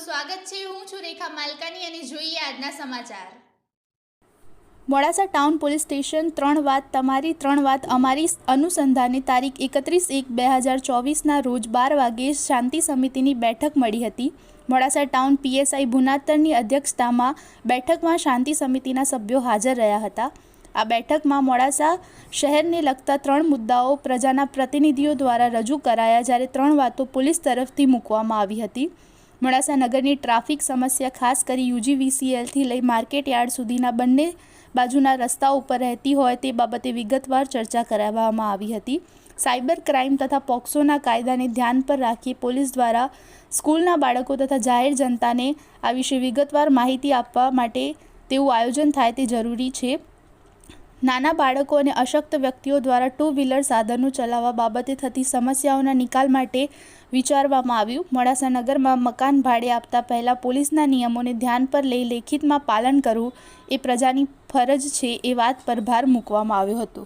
સુરેખા માલકાની અને જોઈએ આજના સમાચાર. મોડાસા ટાઉન પોલીસ સ્ટેશન ત્રણ વાત તમારી, ત્રણ વાત અમારી અનુસંધાને તારીખ એકત્રીસ એક બે હજાર ચોવીસના રોજ બાર વાગે શાંતિ સમિતિની બેઠક મળી હતી. મોડાસા ટાઉન પીએસઆઈ ભુનાતરની અધ્યક્ષતામાં બેઠકમાં શાંતિ સમિતિના સભ્યો હાજર રહ્યા હતા. આ બેઠકમાં મોડાસા શહેરને લગતા ત્રણ મુદ્દાઓ પ્રજાના પ્રતિનિધિઓ દ્વારા રજૂ કરાયા, જ્યારે ત્રણ વાતો પોલીસ તરફથી મૂકવામાં આવી હતી. મોડાસા નગરની ટ્રાફિક સમસ્યા ખાસ કરી યુજીવીસીએલથી લઈ માર્કેટ યાર્ડ સુધીના બંને બાજુના રસ્તા ઉપર રહેતી હોય તે બાબતે વિગતવાર ચર્ચા કરાવવામાં આવી હતી. સાયબર ક્રાઇમ તથા પોક્સોના કાયદાને ધ્યાન પર રાખી પોલીસ દ્વારા સ્કૂલના બાળકો તથા જાહેર જનતાને આ વિશે વિગતવાર માહિતી આપવા માટે તેવું આયોજન થાય તે જરૂરી છે. નાના બાળકો અને અશક્ત વ્યક્તિઓ દ્વારા ટુ વ્હીલર સાધનો ચલાવવા બાબતે થતી સમસ્યાઓના નિકાલ માટે વિચારવામાં આવ્યું. મોડાસા નગરમાં મકાન ભાડે આપતા પહેલાં પોલીસના નિયમોને ધ્યાન પર લઈ લેખિતમાં પાલન કરવું એ પ્રજાની ફરજ છે એ વાત પર ભાર મૂકવામાં આવ્યો હતો.